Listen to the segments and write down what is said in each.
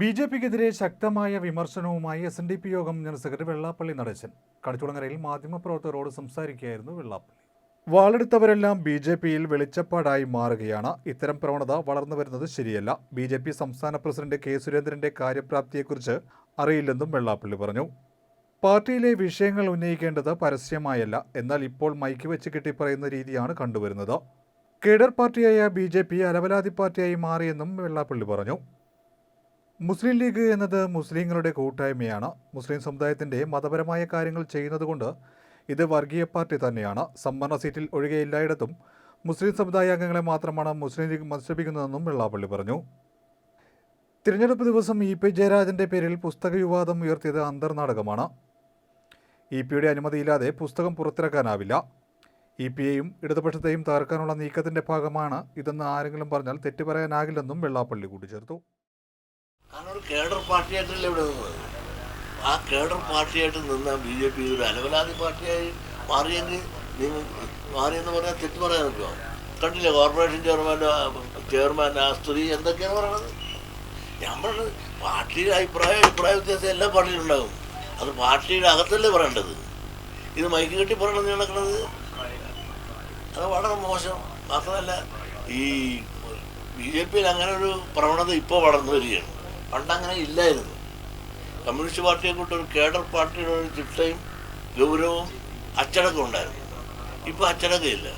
B J പിക്കെതിരെ ശക്തമായ വിമർശനവുമായി എസ് എൻ ഡി പി യോഗം ജനറൽ സെക്രട്ടറി വെള്ളാപ്പള്ളി നടേശൻ. കടച്ചുളങ്ങരയിൽ മാധ്യമപ്രവർത്തകരോട് സംസാരിക്കുകയായിരുന്നു വെള്ളാപ്പള്ളി. വാളെടുത്തവരെല്ലാം ബി ജെ പിയിൽ വെളിച്ചപ്പാടായി മാറുകയാണ്. ഇത്തരം പ്രവണത വളർന്നു വരുന്നത് ശരിയല്ല. ബി ജെ പി സംസ്ഥാന പ്രസിഡന്റ് കെ സുരേന്ദ്രന്റെ കാര്യപ്രാപ്തിയെക്കുറിച്ച് അറിയില്ലെന്നും വെള്ളാപ്പള്ളി പറഞ്ഞു. പാർട്ടിയിലെ വിഷയങ്ങൾ ഉന്നയിക്കേണ്ടത് പരസ്യമായല്ല. എന്നാൽ ഇപ്പോൾ മൈക്ക് വെച്ച് കെട്ടിപ്പറയുന്ന രീതിയാണ് കണ്ടുവരുന്നത്. കേഡർ പാർട്ടിയായ ബി ജെ പി അലവലാതി പാർട്ടിയായി മാറിയെന്നും വെള്ളാപ്പള്ളി പറഞ്ഞു. മുസ്ലിം ലീഗ് എന്നത് മുസ്ലിങ്ങളുടെ കൂട്ടായ്മയാണ്. മുസ്ലിം സമുദായത്തിന്റെ മതപരമായ കാര്യങ്ങൾ ചെയ്യുന്നതുകൊണ്ട് ഇത് വർഗീയ പാർട്ടി തന്നെയാണ്. സംവരണ സീറ്റിൽ ഒഴികെ എല്ലായിടത്തും മുസ്ലിം സമുദായ അംഗങ്ങളെ മാത്രമാണ് മുസ്ലിം ലീഗ് മത്സരിപ്പിക്കുന്നതെന്നും വെള്ളാപ്പള്ളി പറഞ്ഞു. തിരഞ്ഞെടുപ്പ് ദിവസം ഇ പി ജയരാജന്റെ പേരിൽ പുസ്തക വിവാദം ഉയർത്തിയത് അന്തർനാടകമാണ് ഇ പിയുടെ അനുമതിയില്ലാതെ പുസ്തകം പുറത്തിറക്കാനാവില്ല. ഇ പിയെയും ഇടതുപക്ഷത്തെയും തകർക്കാനുള്ള നീക്കത്തിന്റെ ഭാഗമാണ് ഇതെന്ന് ആരെങ്കിലും പറഞ്ഞാൽ തെറ്റു പറയാനാകില്ലെന്നും വെള്ളാപ്പള്ളി കൂട്ടിച്ചേർത്തു. ഒരു കേഡർ പാർട്ടിയായിട്ടല്ലേ ഇവിടെ നിന്നത്? ആ കേഡർ പാർട്ടിയായിട്ട് നിന്ന ബി ജെ പി ഒരു അലവലാതി പാർട്ടിയായി മാറിയെങ്കിൽ നിങ്ങൾ മാറിയെന്ന് പറഞ്ഞാൽ തെറ്റ് പറയാൻ നിൽക്കുക കണ്ടില്ലേ കോർപ്പറേഷൻ ചെയർമാന്റെ ചെയർമാൻ ആ സ്ത്രീ എന്തൊക്കെയാണ് പറയണത് പറഞ്ഞത് പാർട്ടിയുടെ അഭിപ്രായം അഭിപ്രായ വ്യത്യാസം എല്ലാ പാർട്ടിയിലും ഉണ്ടാകും. അത് പാർട്ടിയുടെ അകത്തല്ലേ പറയേണ്ടത്? ഇത് മൈക്ക് കെട്ടി പറയണമെന്ന് നടക്കുന്നത് അത് വളരെ മോശം. മാത്രമല്ല ഈ ബി ജെ പിയിൽ അങ്ങനെ ഒരു പ്രവണത ഇപ്പോൾ വളർന്നു വരികയാണ്. പണ്ട് അങ്ങനെ ഇല്ലായിരുന്നു. കമ്മ്യൂണിസ്റ്റ് പാർട്ടിയെ കൊണ്ട് ഒരു കേഡർ പാർട്ടിയുടെ ഒരു ചിട്ടയും ഗൗരവവും അച്ചടക്കം ഉണ്ടായിരുന്നു. ഇപ്പോൾ അച്ചടക്കമില്ല.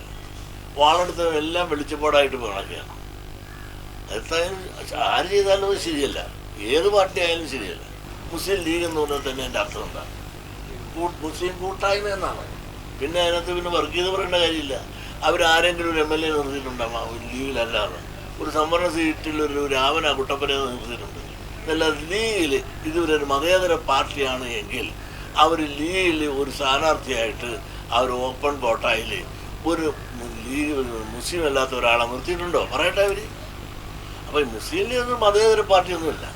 വാളെടുത്ത എല്ലാം വെളിച്ചപ്പാടായിട്ട് കണക്കുകയാണ് അതായത് ആര് ചെയ്താലും ശരിയല്ല. ഏത് പാർട്ടി ആയാലും ശരിയല്ല. മുസ്ലിം ലീഗ് എന്ന് പറഞ്ഞാൽ തന്നെ എന്റെ അർത്ഥം എന്താണ് മുസ്ലിം കൂട്ടായ്മ എന്നാണ്. പിന്നെ അതിനകത്ത് പിന്നെ വർഗീയത പറയേണ്ട കാര്യമില്ല. അവരാരെങ്കിലും ഒരു എം എൽ എ നിർത്തിയിട്ടുണ്ടാകും ലീഗിലല്ലാതെ. ഒരു സംവരണ സീറ്റിൽ ഒരു രാമന കുട്ടപ്പനെ നിർത്തിയിട്ടുണ്ട്. എന്നല്ല ലീഗിൽ ഇതുവരെ ഒരു മതേതര പാർട്ടിയാണ് എങ്കിൽ അവർ ലീഗിൽ ഒരു സ്ഥാനാർത്ഥിയായിട്ട് അവർ ഓപ്പൺ വോട്ടായിൽ ഒരു ലീഗ് മുസ്ലിം അല്ലാത്ത ഒരാളെ നിർത്തിയിട്ടുണ്ടോ? പറയട്ടെ അവർ അപ്പോൾ മുസ്ലിം ലീഗ് ഒന്നും മതേതര പാർട്ടിയൊന്നുമില്ല.